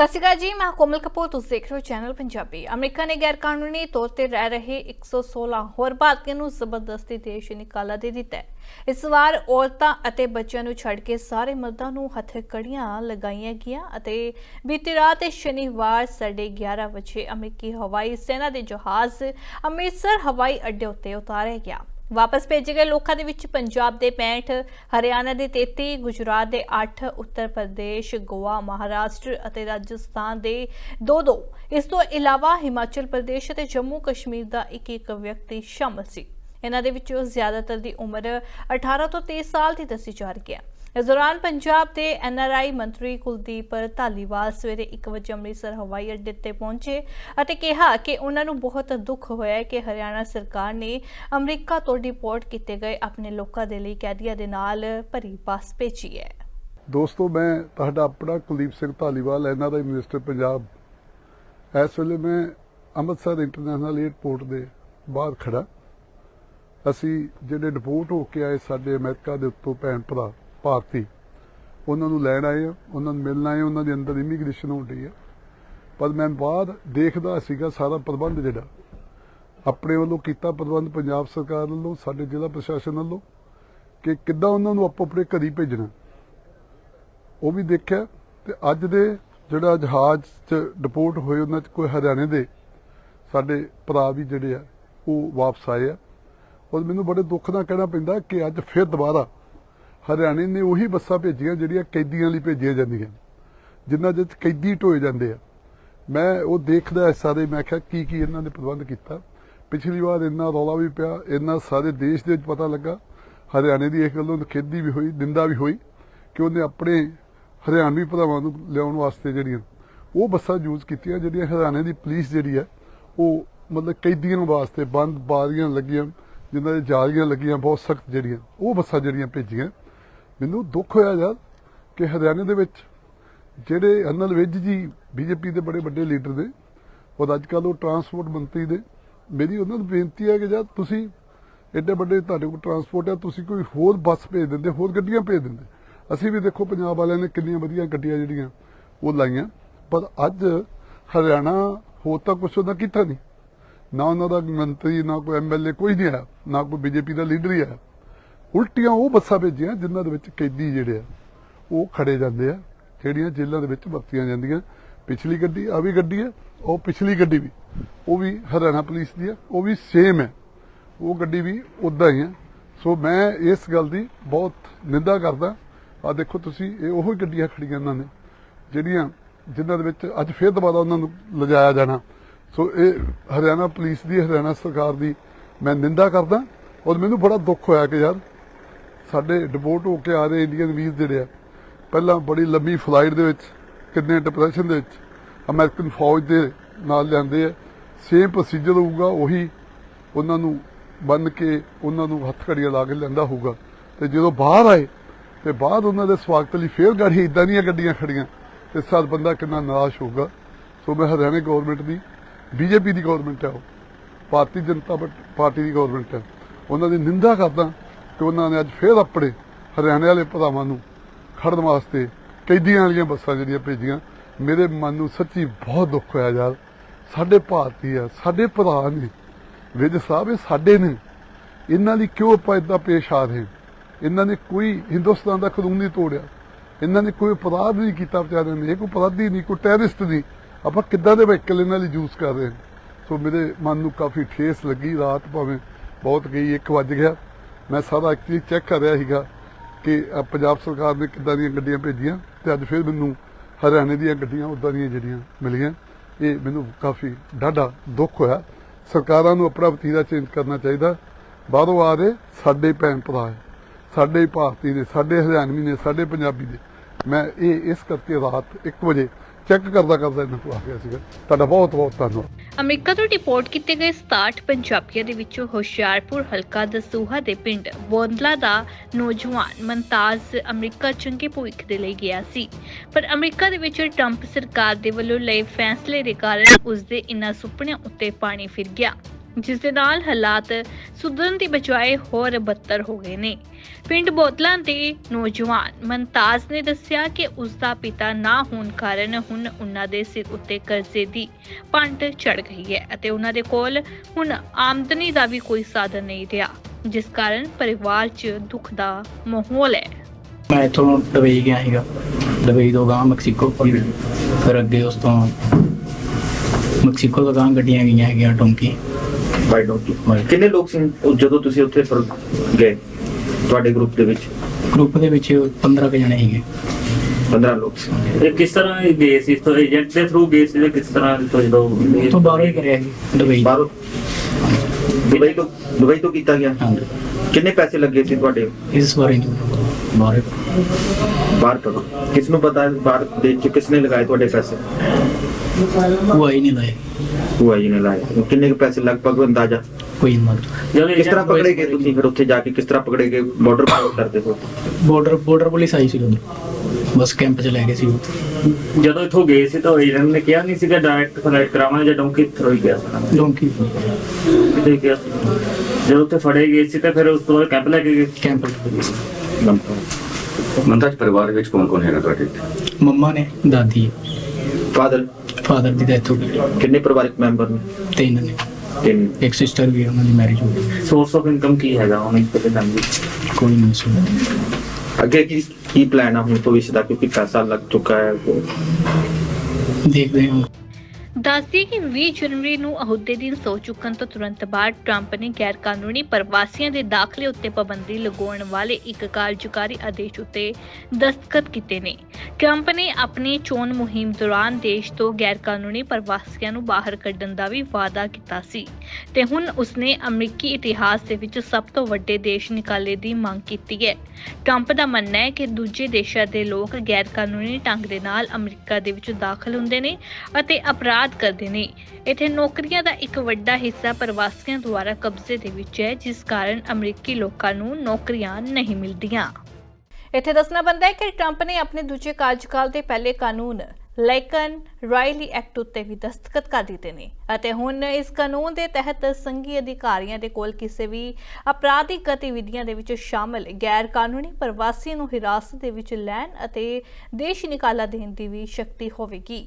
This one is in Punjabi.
ਸਤਿ ਸ਼੍ਰੀ ਅਕਾਲ ਜੀ, ਮੈਂ ਕੋਮਲ ਕਪੂਰ, ਤੁਸੀਂ ਦੇਖ ਰਹੇ ਹੋ ਚੈਨਲ ਪੰਜਾਬੀ। ਅਮਰੀਕਾ ਨੇ ਗੈਰ ਕਾਨੂੰਨੀ ਤੌਰ ਤੇ ਰਹਿ ਰਹੇ 116 ਹੋਰ ਭਾਰਤੀਆਂ ਨੂੰ ਜ਼ਬਰਦਸਤੀ ਦੇਸ਼ ਨਿਕਾਲਾ ਦੇ ਦਿੱਤਾ ਇਸ ਵਾਰ ਔਰਤਾਂ ਅਤੇ ਬੱਚਿਆਂ ਨੂੰ ਛੱਡ ਕੇ ਸਾਰੇ ਮਰਦਾਂ ਨੂੰ ਹੱਥਕੜੀਆਂ ਲਗਾਈਆਂ ਗਈਆਂ ਅਤੇ ਬੀਤੀ ਰਾਤ ਸ਼ਨੀਵਾਰ 11:30 ਵਜੇ ਅਮਰੀਕੀ ਹਵਾਈ ਸੈਨਾ ਦੇ ਜਹਾਜ਼ ਅੰਮ੍ਰਿਤਸਰ ਹਵਾਈ ਅੱਡੇ ਉੱਤੇ ਉਤਾਰਿਆ ਗਿਆ। ਵਾਪਸ ਭੇਜੇ ਗਏ ਲੋਕਾਂ ਦੇ ਵਿੱਚ ਪੰਜਾਬ ਦੇ 65 ਹਰਿਆਣਾ ਦੇ 33 ਗੁਜਰਾਤ ਦੇ 8 ਉੱਤਰ ਪ੍ਰਦੇਸ਼, ਗੋਆ, ਮਹਾਰਾਸ਼ਟਰ ਅਤੇ ਰਾਜਸਥਾਨ ਦੇ 2-2 ਇਸ ਤੋਂ ਇਲਾਵਾ ਹਿਮਾਚਲ ਪ੍ਰਦੇਸ਼ ਅਤੇ ਜੰਮੂ ਕਸ਼ਮੀਰ ਦਾ ਇੱਕ ਇੱਕ ਵਿਅਕਤੀ ਸ਼ਾਮਲ ਸੀ। ਇਹਨਾਂ ਦੇ ਵਿੱਚੋਂ ਜ਼ਿਆਦਾਤਰ ਦੀ ਉਮਰ 18 ਤੋਂ 30 ਸਾਲ ਦੀ ਦੱਸੀ ਜਾ ਰਹੀ ਹੈ। ਇਸ ਦੌਰਾਨ ਪੰਜਾਬ ਦੇ ਐਨਆਰਆਈ ਮੰਤਰੀ ਕੁਲਦੀਪ ਧਾਲੀਵਾਲ ਸਵੇਰੇ 1 ਵਜੇ ਅੰਮ੍ਰਿਤਸਰ, ਹਵਾਈ ਅੱਡੇ ਤੇ ਪਹੁੰਚੇ ਅਤੇ ਕਿਹਾ ਕਿ ਉਹਨਾਂ ਨੂੰ ਬਹੁਤ ਦੁੱਖ ਹੋਇਆ ਕਿ ਹਰਿਆਣਾ ਸਰਕਾਰ ਨੇ ਅਮਰੀਕਾ ਤੋਂ ਡਿਪੋਰਟ ਕੀਤੇ ਗਏ ਆਪਣੇ ਲੋਕਾਂ ਦੇ ਲਈ ਕੈਦੀਆਂ ਦੇ ਨਾਲ ਭਰੀ ਬੱਸ ਭੇਜੀ ਹੈ। ਦੋਸਤੋ, ਮੈਂ ਤੁਹਾਡਾ ਆਪਣਾ ਕੁਲਦੀਪ ਸਿੰਘ ਧਾਲੀਵਾਲ ਐਨਆਰਆਈ ਮਿਨਿਸਟਰ ਪੰਜਾਬ। ਇਸ ਵੇਲੇ ਮੈਂ ਅੰਮ੍ਰਿਤਸਰ ਇੰਟਰਨੈਸ਼ਨਲ 에ਅਰਪੋਰਟ ਦੇ ਬਾਹਰ ਖੜਾ ਅਸੀਂ ਜਿਹੜੇ ਡਿਪੋਰਟ ਹੋ ਕੇ ਆਏ ਸਾਡੇ ਅਮਰੀਕਾ ਦੇ ਉੱਤੋਂ ਭੈਣ ਭਰਾ ਭਾਰਤੀ, ਉਹਨਾਂ ਨੂੰ ਲੈਣ ਆਏ ਆ ਉਹਨਾਂ ਨੂੰ ਮਿਲਣ ਆਏ ਉਹਨਾਂ ਦੇ ਅੰਦਰ ਇਮੀਗ੍ਰੇਸ਼ਨ ਹੋ ਰਹੀ ਹੈ। ਪਰ ਮੈਂ ਬਾਅਦ ਦੇਖਦਾ ਸੀਗਾ ਸਾਰਾ ਪ੍ਰਬੰਧ ਜਿਹੜਾ, ਆਪਣੇ ਵੱਲੋਂ ਕੀਤਾ ਪ੍ਰਬੰਧ ਪੰਜਾਬ ਸਰਕਾਰ ਵੱਲੋਂ, ਸਾਡੇ ਜ਼ਿਲ੍ਹਾ ਪ੍ਰਸ਼ਾਸਨ ਵੱਲੋਂ, ਕਿ ਕਿੱਦਾਂ ਉਹਨਾਂ ਨੂੰ ਆਪੋ ਆਪਣੇ ਘਰੀ ਭੇਜਣਾ। ਉਹ ਵੀ ਦੇਖਿਆ ਤੇ ਅੱਜ ਦੇ ਜਿਹੜਾ ਜਹਾਜ਼ 'ਚ ਡਿਪੋਰਟ ਹੋਏ ਉਹਨਾਂ 'ਚ ਕੋਈ ਹਰਿਆਣੇ ਦੇ ਸਾਡੇ ਭਰਾ ਵੀ ਜਿਹੜੇ ਆ, ਉਹ ਵਾਪਸ ਆਏ ਆ। ਔਰ ਮੈਨੂੰ ਬੜੇ ਦੁੱਖ ਨਾਲ ਕਹਿਣਾ ਪੈਂਦਾ ਕਿ ਅੱਜ ਫਿਰ ਦੁਬਾਰਾ ਹਰਿਆਣੇ ਨੇ ਉਹੀ ਬੱਸਾਂ ਭੇਜੀਆਂ ਜਿਹੜੀਆਂ ਕੈਦੀਆਂ ਲਈ ਭੇਜੀਆਂ ਜਾਂਦੀਆਂ। ਜਿਨ੍ਹਾਂ ਦੇ ਕੈਦੀ ਢੋਏ ਜਾਂਦੇ ਆ। ਮੈਂ ਉਹ ਦੇਖਦਾ ਸਾਰੇ, ਮੈਂ ਕਿਹਾ ਕੀ ਕੀ ਇਹਨਾਂ ਨੇ ਪ੍ਰਬੰਧ ਕੀਤਾ। ਪਿਛਲੀ ਵਾਰ ਇੰਨਾ ਰੌਲਾ ਵੀ ਪਿਆ, ਇੰਨਾ ਸਾਰੇ ਦੇਸ਼ ਦੇ ਵਿੱਚ ਪਤਾ ਲੱਗਾ। ਹਰਿਆਣੇ ਦੀ ਇਸ ਗੱਲੋਂ ਖੇਦੀ ਵੀ ਹੋਈ, ਨਿੰਦਾ ਵੀ ਹੋਈ ਕਿ ਉਹਨੇ ਆਪਣੇ ਹਰਿਆਣਵੀ ਭਰਾਵਾਂ ਨੂੰ ਲਿਆਉਣ ਵਾਸਤੇ ਜਿਹੜੀਆਂ ਉਹ ਬੱਸਾਂ ਯੂਜ਼ ਕੀਤੀਆਂ, ਜਿਹੜੀਆਂ ਹਰਿਆਣੇ ਦੀ ਪੁਲਿਸ ਜਿਹੜੀ ਹੈ ਉਹ ਮਤਲਬ ਕੈਦੀਆਂ ਵਾਸਤੇ ਬੰਦ ਬਾਰੀਆਂ ਲੱਗੀਆਂ। ਜਿਨ੍ਹਾਂ ਦੇ ਜਾਲੀਆਂ ਲੱਗੀਆਂ ਬਹੁਤ ਸਖਤ ਜਿਹੜੀਆਂ, ਉਹ ਬੱਸਾਂ ਜਿਹੜੀਆਂ ਭੇਜੀਆਂ। ਮੈਨੂੰ ਦੁੱਖ ਹੋਇਆ ਯਾਰ ਕਿ ਹਰਿਆਣੇ ਦੇ ਵਿੱਚ ਜਿਹੜੇ ਅਨਲ ਵਿਜ ਜੀ, ਬੀਜੇਪੀ ਦੇ ਬੜੇ ਵੱਡੇ ਲੀਡਰ ਨੇ, ਔਰ ਅੱਜ ਕੱਲ੍ਹ ਉਹ ਟਰਾਂਸਪੋਰਟ ਮੰਤਰੀ ਦੇ ਮੇਰੀ ਉਹਨਾਂ ਨੂੰ ਬੇਨਤੀ ਹੈ ਕਿ ਜਦ ਤੁਸੀਂ ਐਡੇ ਵੱਡੇ ਤੁਹਾਡੇ ਕੋਲ ਟਰਾਂਸਪੋਰਟ ਹੈ ਤੁਸੀਂ ਕੋਈ ਹੋਰ ਬੱਸ ਭੇਜ ਦਿੰਦੇ, ਹੋਰ ਗੱਡੀਆਂ ਭੇਜ ਦਿੰਦੇ। ਅਸੀਂ ਵੀ ਦੇਖੋ ਪੰਜਾਬ ਵਾਲਿਆਂ ਨੇ ਕਿੰਨੀਆਂ ਵਧੀਆ ਗੱਡੀਆਂ ਜਿਹੜੀਆਂ ਉਹ ਲਾਈਆਂ, ਪਰ ਅੱਜ ਹਰਿਆਣਾ ਹੋਰ ਤਾਂ ਕੁਛ ਉਹਨਾਂ ਕੀਤਾ ਨਹੀਂ। ਨਾ ਉਹਨਾਂ ਦਾ ਮੰਤਰੀ, ਨਾ ਕੋਈ ਐਮਐਲਏ ਕੋਈ ਨਹੀਂ ਆਇਆ ਨਾ ਕੋਈ ਬੀਜੇਪੀ ਦਾ ਲੀਡਰ ਹੀ ਆਇਆ ਉਲਟੀਆਂ ਉਹ ਬੱਸਾਂ ਭੇਜੀਆਂ ਜਿਨ੍ਹਾਂ ਦੇ ਵਿੱਚ ਕੈਦੀ ਜਿਹੜੇ ਆ, ਉਹ ਖੜੇ ਜਾਂਦੇ ਆ। ਜਿਹੜੀਆਂ ਜੇਲ੍ਹਾਂ ਦੇ ਵਿੱਚ ਵਰਤੀਆਂ ਜਾਂਦੀਆਂ। ਪਿਛਲੀ ਗੱਡੀ ਆ ਵੀ ਗੱਡੀ ਹੈ, ਉਹ ਪਿਛਲੀ ਗੱਡੀ ਵੀ। ਉਹ ਵੀ ਹਰਿਆਣਾ ਪੁਲਿਸ ਦੀ ਹੈ, ਉਹ ਵੀ ਸੇਮ ਹੈ। ਉਹ ਗੱਡੀ ਵੀ ਉਦਾਂ ਹੀ ਹੈ। ਸੋ ਮੈਂ ਇਸ ਗੱਲ ਦੀ ਬਹੁਤ ਨਿੰਦਾ ਕਰਦਾ। ਆ ਦੇਖੋ ਤੁਸੀਂ, ਇਹ ਉਹੀ ਗੱਡੀਆਂ ਖੜੀਆਂ ਇਹਨਾਂ ਨੇ, ਜਿਹੜੀਆਂ ਜਿਨ੍ਹਾਂ ਦੇ ਵਿੱਚ ਅੱਜ ਫੇਰ ਦੁਬਾਰਾ ਉਹਨਾਂ ਨੂੰ ਲਿਜਾਇਆ ਜਾਣਾ। ਸੋ ਇਹ ਹਰਿਆਣਾ ਪੁਲਿਸ ਦੀ, ਹਰਿਆਣਾ ਸਰਕਾਰ ਦੀ ਮੈਂ ਨਿੰਦਾ ਕਰਦਾ ਔਰ ਮੈਨੂੰ ਬੜਾ ਦੁੱਖ ਹੋਇਆ ਕਿ ਯਾਰ ਸਾਡੇ ਡਿਪੋਰਟ ਹੋ ਕੇ ਆ ਰਹੇ ਇੰਡੀਅਨ ਵੀਜ਼ ਜਿਹੜੇ ਆ, ਪਹਿਲਾਂ ਬੜੀ ਲੰਬੀ ਫਲਾਈਟ ਦੇ ਵਿੱਚ, ਕਿੰਨੇ ਡਿਪਰੈਸ਼ਨ ਦੇ ਵਿੱਚ ਅਮਰੀਕਨ ਫੌਜ ਦੇ ਨਾਲ ਲਿਆਂਦੇ ਆ ਸੇਮ ਪ੍ਰੋਸੀਜਰ ਹੋਊਗਾ, ਉਹੀ ਉਹਨਾਂ ਨੂੰ ਬੰਨ ਕੇ ਉਹਨਾਂ ਨੂੰ ਹੱਥ ਘੜੀਆਂ ਲਾ ਕੇ ਲੈਂਦਾ ਹੋਊਗਾ। ਤੇ ਜਦੋਂ ਬਾਹਰ ਆਏ, ਤੇ ਬਾਅਦ ਉਹਨਾਂ ਦੇ ਸਵਾਗਤ ਲਈ ਫੇਰ ਗਾੜੀ ਇਦਾਂ ਦੀਆਂ ਗੱਡੀਆਂ ਖੜੀਆਂ ਤੇ ਸਾਡ ਬੰਦਾ ਕਿੰਨਾ ਨਿਰਾਸ਼ ਹੋਊਗਾ। ਸੋ ਮੈਂ ਹਰਿਆਣਾ ਗਵਰਨਮੈਂਟ ਦੀ ਬੀਜੇਪੀ ਦੀ ਗਵਰਨਮੈਂਟ ਹੈ ਉਹ। ਭਾਰਤੀ ਜਨਤਾ ਪਾਰਟੀ ਦੀ ਗਵਰਨਮੈਂਟ ਹੈ। ਉਹਨਾਂ ਦੀ ਨਿੰਦਾ ਕਰਦਾ ਕਿ ਉਹਨਾਂ ਨੇ ਅੱਜ ਫੇਰ ਆਪਣੇ ਹਰਿਆਣੇ ਵਾਲੇ ਭਰਾਵਾਂ ਨੂੰ ਖੜਨ ਵਾਸਤੇ ਕੈਦੀਆਂ ਵਾਲੀਆਂ ਬੱਸਾਂ ਜਿਹੜੀਆਂ ਭੇਜੀਆਂ। ਮੇਰੇ ਮਨ ਨੂੰ ਸੱਚੀ ਬਹੁਤ ਦੁੱਖ ਹੋਇਆ ਯਾਰ। ਸਾਡੇ ਭਾਰਤੀ ਆ, ਸਾਡੇ ਭਰਾ ਨੇ, ਵਿਜ ਸਾਹਿਬ ਇਹ ਸਾਡੇ ਨੇ। ਇਹਨਾਂ ਲਈ ਕਿਉਂ ਆਪਾਂ ਇਦਾਂ ਪੇਸ਼ ਆ ਰਹੇ ਹਾਂ? ਇਹਨਾਂ ਨੇ ਕੋਈ ਹਿੰਦੁਸਤਾਨ ਦਾ ਕਾਨੂੰਨ ਨਹੀਂ ਤੋੜਿਆ। ਇਹਨਾਂ ਨੇ ਕੋਈ ਅਪਰਾਧ ਨਹੀਂ ਕੀਤਾ ਵਿਚਾਰਿਆਂ ਨੇ। ਇਹ ਕੋਈ ਅਪਰਾਧੀ ਨਹੀਂ, ਕੋਈ ਟੈਰਰਿਸਟ ਨਹੀਂ। ਆਪਾਂ ਕਿੱਦਾਂ ਦੇ ਵਹੀਕਲ ਇਹਨਾਂ ਲਈ ਯੂਜ਼ ਕਰ ਰਹੇ ਸੋ ਮੇਰੇ ਮਨ ਨੂੰ ਕਾਫੀ ਠੇਸ ਲੱਗੀ, ਰਾਤ ਭਾਵੇਂ ਬਹੁਤ ਗਈ 1 ਵੱਜ ਗਿਆ। ਮੈਂ ਸਾਰਾ ਐਕਚੁਅਲੀ ਚੈੱਕ ਕਰ ਰਿਹਾ ਸੀਗਾ ਕਿ ਪੰਜਾਬ ਸਰਕਾਰ ਨੇ ਕਿੱਦਾਂ ਦੀਆਂ ਗੱਡੀਆਂ ਭੇਜੀਆਂ ਤੇ ਅੱਜ ਫਿਰ ਮੈਨੂੰ ਹਰਿਆਣੇ ਦੀਆਂ ਗੱਡੀਆਂ, ਉਦਾਂ ਦੀਆਂ ਜਿਹੜੀਆਂ ਮਿਲੀਆਂ, ਇਹ ਮੈਨੂੰ ਕਾਫੀ ਡਾਢਾ ਦੁੱਖ ਹੋਇਆ। ਸਰਕਾਰਾਂ ਨੂੰ ਆਪਣਾ ਵਤੀਰਾ ਚੇਂਜ ਕਰਨਾ ਚਾਹੀਦਾ। ਬਾਹਰੋਂ ਆ ਰਹੇ ਸਾਡੇ ਭੈਣ ਭਰਾ ਸਾਡੇ ਭਾਰਤੀ ਨੇ, ਸਾਡੇ ਹਰਿਆਣਵੀ ਨੇ, ਸਾਡੇ ਪੰਜਾਬੀ ਨੇ। ਮੈਂ ਇਹ, ਇਸ ਕਰਕੇ ਰਾਤ 1 ਵਜੇ ਚੈੱਕ ਕਰਦਾ ਕਰਦਾ ਇਹਨਾਂ ਕੋਲ ਆ ਗਿਆ ਸੀਗਾ। ਤੁਹਾਡਾ ਬਹੁਤ ਬਹੁਤ ਧੰਨਵਾਦ। ਅਮਰੀਕਾ ਤੋਂ ਡਿਪੋਰਟ ਕੀਤੇ ਗਏ 67 ਪੰਜਾਬੀਆਂ ਦੇ ਵਿੱਚੋਂ ਹੁਸ਼ਿਆਰਪੁਰ ਹਲਕਾ ਦਸੂਹਾ ਦੇ ਪਿੰਡ ਬੋਂਦਲਾ ਦਾ ਨੌਜਵਾਨ ਮਨਤਾਜ਼ ਅਮਰੀਕਾ ਚੰਗੇ ਭਵਿੱਖ ਦੇ ਲਈ ਗਿਆ ਸੀ। ਪਰ ਅਮਰੀਕਾ ਦੇ ਵਿੱਚ ਟਰੰਪ ਸਰਕਾਰ ਦੇ ਵੱਲੋਂ ਲਏ ਫੈਸਲੇ ਦੇ ਕਾਰਨ ਉਸ ਦੇ ਇਨ੍ਹਾਂ ਸੁਪਨਿਆਂ ਉੱਤੇ ਪਾਣੀ ਫਿਰ ਗਿਆ। ਜਿਸ ਦੇ ਨਾਲ ਹਾਲਾਤ ਸੁਧਰਨ ਦੀ ਬਜਾਏ ਹੋਰ ਬੱਤਰ ਹੋ ਗਏ ਨੇ। ਪਿੰਡ ਬੋਤਲਾਂ ਦੇ ਨੌਜਵਾਨ ਮਨਤਾਜ ਨੇ ਦੱਸਿਆ ਕਿ ਉਸ ਦਾ ਪਿਤਾ ਨਾ ਹੋਣ ਕਾਰਨ ਹੁਣ ਉਹਨਾਂ ਦੇ ਸਿਰ ਉੱਤੇ ਕਰਜ਼ੇ ਦੀ ਪੰਟ ਚੜ ਗਈ ਹੈ ਅਤੇ ਉਹਨਾਂ ਦੇ ਕੋਲ ਹੁਣ ਆਮਦਨੀ ਦਾ ਵੀ ਕੋਈ ਸਾਧਨ ਨਹੀਂ ਰਿਹਾ, ਜਿਸ ਕਾਰਨ ਪਰਿਵਾਰ 'ਚ ਦੁੱਖ ਦਾ ਮਾਹੌਲ ਹੈ। ਮੈਂ ਇੱਥੋਂ ਦੁਬਈ ਗਿਆ ਸੀਗਾ। ਦੁਬਈ ਤੋਂ ਗਾਂ ਮੈਕਸੀਕੋ ਫਿਰ ਅੱਗੇ ਉਸ ਤੋਂ ਮੈਕਸੀਕੋ ਤੋਂ ਗਾਂ ਗੱਡੀਆਂ ਗਈਆਂ ਹੈਗੀਆਂ ਟੋਂਕੀ ਬਾਈ ਡੋਂਕੀ ਬਾਈ। ਕਿੰਨੇ ਲੋਕ ਸੀ ਉਹ ਜਦੋਂ ਤੁਸੀਂ ਉੱਥੇ ਫਿਰ ਗਏ ਤੁਹਾਡੇ ਗਰੁੱਪ ਦੇ ਵਿੱਚ? ਗਰੁੱਪ ਦੇ ਵਿੱਚ 15 ਕੁ ਜਣੇ ਸੀਗੇ। 15 ਲੋਕ ਸੀ। ਇਹ ਕਿਸ ਤਰ੍ਹਾਂ ਇਹ ਗਏ ਸੀ? ਤੋਂ ਏਜੰਟ ਦੇ ਥਰੂ ਗਏ ਸੀ ਜਾਂ ਕਿਸ ਤਰ੍ਹਾਂ ਤੋਂ? ਜਦੋਂ ਤੋਂ ਬਾਹਰੋਂ ਹੀ ਕਰਿਆ ਸੀ ਦੁਬਈ। ਬਾਹਰੋਂ? ਦੁਬਈ ਤੋਂ? ਦੁਬਈ ਤੋਂ ਕੀਤਾ ਗਿਆ? ਕਿੰਨੇ ਪੈਸੇ ਲੱਗੇ ਸੀ ਤੁਹਾਡੇ? ਇਸ ਬਾਰੇ ਨਹੀਂ। ਬਾਹਰ। ਬਾਹਰ ਤੋਂ? ਕਿਸ ਨੂੰ ਪਤਾ? ਹੈ ਬਾਹਰ ਚ ਕਿਸ ਨੇ ਲਗਾਏ ਤੁਹਾਡੇ ਪੈਸੇ? ਉਹ ਆਈ ਨਹੀਂ ਲਾਏ। ਆਈ ਨੇ ਲਾਏ ਕਿੰਨੇ ਕੁ ਪੈਸੇ ਲਗਭਗ ਅੰਦਾਜ਼ਾ ਕੋਈ ਮਤ ਜਦੋਂ ਕਿਸ ਤਰ੍ਹਾਂ ਪਕੜੇ ਗਏ ਤੁਸੀਂ ਫਿਰ ਉੱਥੇ ਜਾ ਕੇ ਕਿਸ ਤਰ੍ਹਾਂ ਪਕੜੇ ਗਏ ਬਾਰਡਰ ਪਾਰ ਕਰਦੇ ਹੋ ਬਾਰਡਰ ਬਾਰਡਰ ਪੁਲਿਸ ਆਈ ਸੀ ਉਧਰ ਬਸ ਕੈਂਪ 'ਚ ਲੈ ਗਏ ਸੀ ਉਹ। ਜਦੋਂ ਇੱਥੋਂ ਗਏ ਸੀ ਤਾਂ ਏਜੰਟ ਨੇ ਕਿਹਾ ਨਹੀਂ ਸੀਗਾ ਡਾਇਰੈਕਟ ਫਲਾਈਟ ਕਰਾਵਾਂਗੇ ਜਾਂ ਡੋਂਕੀ ਥਰੂ ਹੀ ਗਿਆ ਸੀ ਡੋਂਕੀ ਕਿਤੇ ਗਿਆ ਸੀ ਜਦੋਂ ਉੱਥੇ ਫੜੇ ਗਏ ਸੀ ਤਾਂ ਫਿਰ ਉਸ ਤੋਂ ਬਾਅਦ ਕੈਂਪ ਲੈ ਕੇ ਗਏ ਕੈਂਪ ਮੰਤਾਜ ਪਰਿਵਾਰ ਵਿੱਚ ਕੌਣ ਕੌਣ ਹੈਗਾ ਤੁਹਾਡੇ ਮੰਮਾ ਨੇ ਦਾਦੀ ਫਾਦਰ ਫਾਦਰ ਦੀ ਡੈਥ ਹੋ ਗਈ। ਕਿੰਨੇ ਪਰਿਵਾਰਕ ਮੈਂਬਰ ਨੇ? ਤਿੰਨ ਨੇ। ਤਿੰਨ। ਇੱਕ ਸਿਸਟਰ ਵੀ ਹੈ, ਉਹਨਾਂ ਦੀ ਮੈਰਿਜ ਹੋ ਗਈ। ਸੋਰਸ ਆਫ ਇਨਕਮ ਕੀ ਹੈਗਾ ਹੁਣ ਇੱਕ ਤੇ ਫੈਮਿਲੀ ਕੋਈ ਨਹੀਂ ਸੁਣਦਾ ਅੱਗੇ ਕੀ ਕੀ ਪਲਾਨ ਆ ਹੁਣ ਭਵਿੱਖ ਦਾ? ਕਿਉਂਕਿ ਪੈਸਾ ਲੱਗ ਚੁੱਕਾ ਹੈ। ਦੇਖਦੇ ਹਾਂ। ਦੱਸਦੀ ਕਿ 20 ਜਨਵਰੀ ਨੂੰ ਅਹੁਦੇ ਦਿਨ ਸੌ ਚੁੱਕਣ ਤੋਂ ਤੁਰੰਤ ਬਾਅਦ ਟਰੰਪ ਨੇ ਗੈਰ ਕਾਨੂੰਨੀ ਪ੍ਰਵਾਸੀਆਂ ਦੇ ਦਾਖਲੇ ਉੱਤੇ ਪਾਬੰਦੀ ਲਗਾਉਣ ਵਾਲੇ ਇੱਕ ਕਾਰਜਕਾਰੀ ਆਦੇਸ਼ ਉੱਤੇ ਦਸਤਖਤ ਕੀਤੇ ਨੇ। ਟਰੰਪ ਨੇ ਆਪਣੀ ਚੋਣ ਮੁਹਿੰਮ ਦੌਰਾਨ ਦੇਸ਼ ਤੋਂ ਗੈਰ ਕਾਨੂੰਨੀ ਪ੍ਰਵਾਸੀਆਂ ਨੂੰ ਬਾਹਰ ਕੱਢਣ ਦਾ ਵੀ ਵਾਅਦਾ ਕੀਤਾ ਸੀ ਤੇ ਹੁਣ ਉਸਨੇ ਅਮਰੀਕੀ ਇਤਿਹਾਸ ਦੇ ਵਿੱਚ ਸਭ ਤੋਂ ਵੱਡੇ ਦੇਸ਼ ਨਿਕਾਲੇ ਦੀ ਮੰਗ ਕੀਤੀ ਹੈ। ਟਰੰਪ ਦਾ ਮੰਨਣਾ ਹੈ ਕਿ ਦੂਜੇ ਦੇਸ਼ਾਂ ਦੇ ਲੋਕ ਗੈਰ ਕਾਨੂੰਨੀ ਢੰਗ ਦੇ ਨਾਲ ਅਮਰੀਕਾ ਦੇ ਵਿੱਚ ਦਾਖਲ ਹੁੰਦੇ ਨੇ ਅਤੇ ਅਪਰਾਧ ਕਰਦੇ ਨੇ। ਇੱਥੇ ਨੌਕਰੀਆਂ ਦਾ ਇੱਕ ਵੱਡਾ ਹਿੱਸਾ ਪ੍ਰਵਾਸੀਆਂ ਦੁਆਰਾ ਕਬਜ਼ੇ ਦੇ ਵਿੱਚ ਹੈ, ਜਿਸ ਕਾਰਨ ਅਮਰੀਕੀ ਲੋਕਾਂ ਨੂੰ ਨੌਕਰੀਆਂ ਨਹੀਂ ਮਿਲਦੀਆਂ। ਇੱਥੇ ਦੱਸਣਾ ਬੰਦਾ ਹੈ ਕਿ ਟਰੰਪ ਨੇ ਆਪਣੇ ਦੂਜੇ ਕਾਰਜਕਾਲ ਦੇ ਪਹਿਲੇ ਕਾਨੂੰਨ, ਲੈਕਨ ਰਾਇਲੀ ਐਕਟ ਉੱਤੇ ਵੀ ਦਸਤਖਤ ਕਰ ਦਿੱਤੇ ਨੇ। ਅਤੇ ਹੁਣ ਇਸ ਕਾਨੂੰਨ ਦੇ ਤਹਿਤ ਸੰਘੀ ਅਧਿਕਾਰੀਆਂ ਦੇ ਕੋਲ ਕਿਸੇ ਵੀ ਅਪਰਾਧਿਕ ਗਤੀਵਿਧੀਆਂ ਦੇ ਵਿੱਚ ਸ਼ਾਮਲ ਗੈਰ ਕਾਨੂੰਨੀ ਪ੍ਰਵਾਸੀ ਨੂੰ ਹਿਰਾਸਤ ਦੇ ਵਿੱਚ ਲੈਣ ਅਤੇ ਦੇਸ਼ ਨਿਕਾਲਾ ਦੇਣ ਦੀ ਵੀ ਸ਼ਕਤੀ ਹੋਵੇਗੀ।